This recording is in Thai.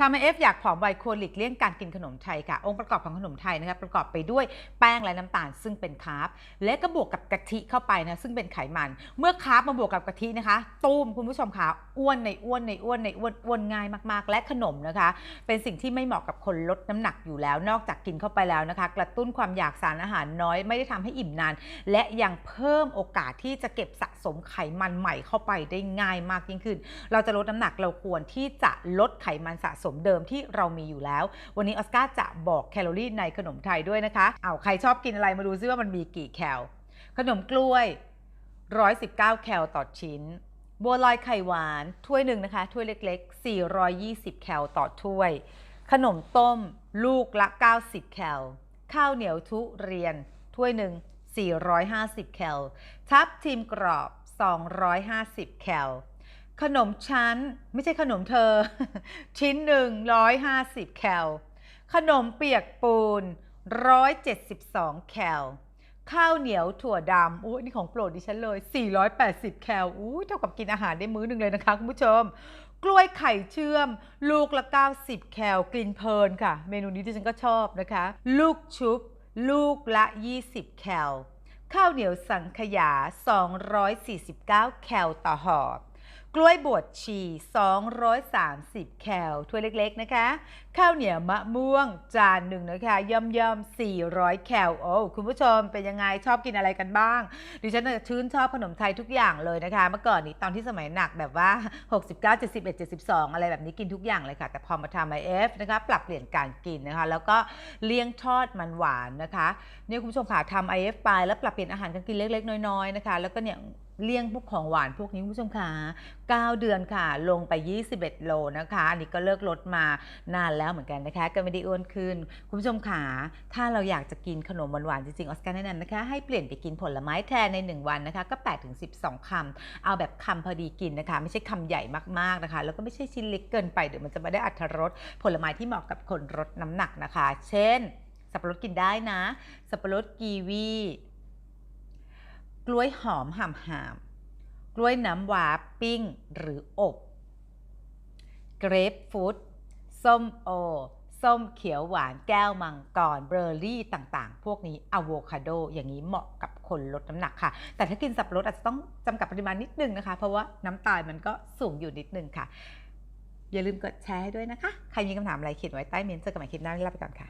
ทำให้เอฟอยากผอมไวควรหลีกเลี่ยงการกินขนมไทยค่ะ องค์ประกอบของขนมไทยนะคะประกอบไปด้วยแป้งและน้ำตาล ซึ่งเป็นคาร์บและก็บวกกับกะทิเข้าไปนะซึ่งเป็นไขมัน เมื่อคาร์บมาบวกกับกะทินะคะ ตูมคุณผู้ชมคะอ้วนในอ้วนในอ้วนในอ้วนอ้วนง่ายมากๆ และขนมนะคะ เป็นสิ่งที่ไม่เหมาะกับคนลดน้ำหนักอยู่แล้ว นอกจากกินเข้าไปแล้วนะคะ กระตุ้นความอยากสารอาหารน้อยไม่ได้ทำให้อิ่มนาน และยังเพิ่มโอกาสที่จะเก็บสะสมไขมันใหม่เข้าไปได้ง่ายมากยิ่งขึ้น เราจะลดน้ำหนักเราควรที่จะลดไขมันสะสมมเดิมที่เรามีอยู่แล้ว วันนี้ออสการ์จะบอกแคลอรี่ในขนมไทยด้วยนะคะเอาใครชอบกินอะไรมาดูซิว่ามันมีกี่แคลขนมกล้วย 119 แคลต่อชิ้น บัวลอยไข่หวานถ้วยหนึ่งนะคะ ถ้วยเล็ก ๆ 420 แคลต่อถ้วย ขนมต้มลูกละ 90 แคล ข้าวเหนียวทุเรียน ถ้วยหนึ่ง450 แคล ทับทิมกรอบ 250 แคล ขนมชั้นไม่ใช่ขนมเธอ ชิ้นหนึ่ง150แคล ขนมเปียกปูน172แคล ข้าวเหนียวถั่วดำอุ้ยนี่ของโปรดดิฉันเลย 480 แคลอุ้ยเท่ากับกินอาหารได้มื้อหนึ่งเลยนะคะคุณผู้ชม กล้วยไข่เชื่อม ลูกละ 90 แคลกินเพลินค่ะ เมนูนี้ดิฉันก็ชอบนะคะ ลูกชุบ ลูกละ 20 แคล ข้าวเหนียวสังขยา 249 แคลต่อห่อ กล้วยบวชชี 230 แคลถ้วยเล็ก ๆ นะคะ ข้าวเหนียวมะม่วงจานหนึ่งนะคะ ย่อมย่อมๆ400 แคลโอ้คุณผู้ชมเป็นยังไงชอบกินอะไรกันบ้าง ดิฉันน่ะชื่นชอบขนมไทยทุกอย่างเลยนะคะ เมื่อก่อนนี้ตอนที่สมัยหนักแบบว่า 69 71 72 อะไรแบบนี้กินทุกอย่างเลยค่ะ แต่พอมาทำไอเอฟนะคะปรับเปลี่ยนการกินนะคะ แล้วก็เลี่ยงทอดมันหวานนะคะเนี่ยคุณผู้ชมค่ะทำไอเอฟไปแล้วปรับเปลี่ยนอาหารการกินเล็ก ๆ น้อยๆนะคะ แล้วก็เนี่ย เลี่ยงพวกของหวานพวกนี้คุณผู้ชมค่ะ9 เดือนค่ะ ลงไป 21 โลนะคะ อันนี้ก็เลิกลดมานานแล้วเหมือนกันนะคะ ก็ไม่ได้อ้วนขึ้น คุณผู้ชมค่ะถ้าเราอยากจะกินขนมหวานๆจริงๆ ออสการ์แนะนำนะคะ ให้เปลี่ยนไปกินผลไม้แทนใน 1 วันนะคะ ก็ 8 ถึง 12คำเอาแบบคำพอดีกินนะคะ ไม่ใช่คำใหญ่มากๆนะคะ แล้วก็ไม่ใช่ชิ้นเล็กเกินไป เดี๋ยวมันจะไม่ได้อัตรสผลไม้ที่เหมาะกับคนลดน้ำหนักนะคะ เช่น สับปะรดกินได้นะ สับปะรดกีวี กล้วยหอมห่ำหามกล้วยน้ำว้าปิ้งหรืออบเกรปฟรุตส้มโอ ส้มเขียวหวานแก้วมังกรเบอร์รี่ต่างๆ พวกนี้อะโวคาโด อย่างนี้เหมาะกับคนลดน้ำหนักค่ะ แต่ถ้ากินสับปะรดอาจจะต้องจำกัดปริมาณนิดนึงนะคะ เพราะว่าน้ำตาลมันก็สูงอยู่นิดนึงค่ะ อย่าลืมกดแชร์ให้ด้วยนะคะ ใครมีคำถามอะไรเขียนไว้ใต้เมนต์เจอกันใหม่คลิปหน้าลาไปก่อนค่ะ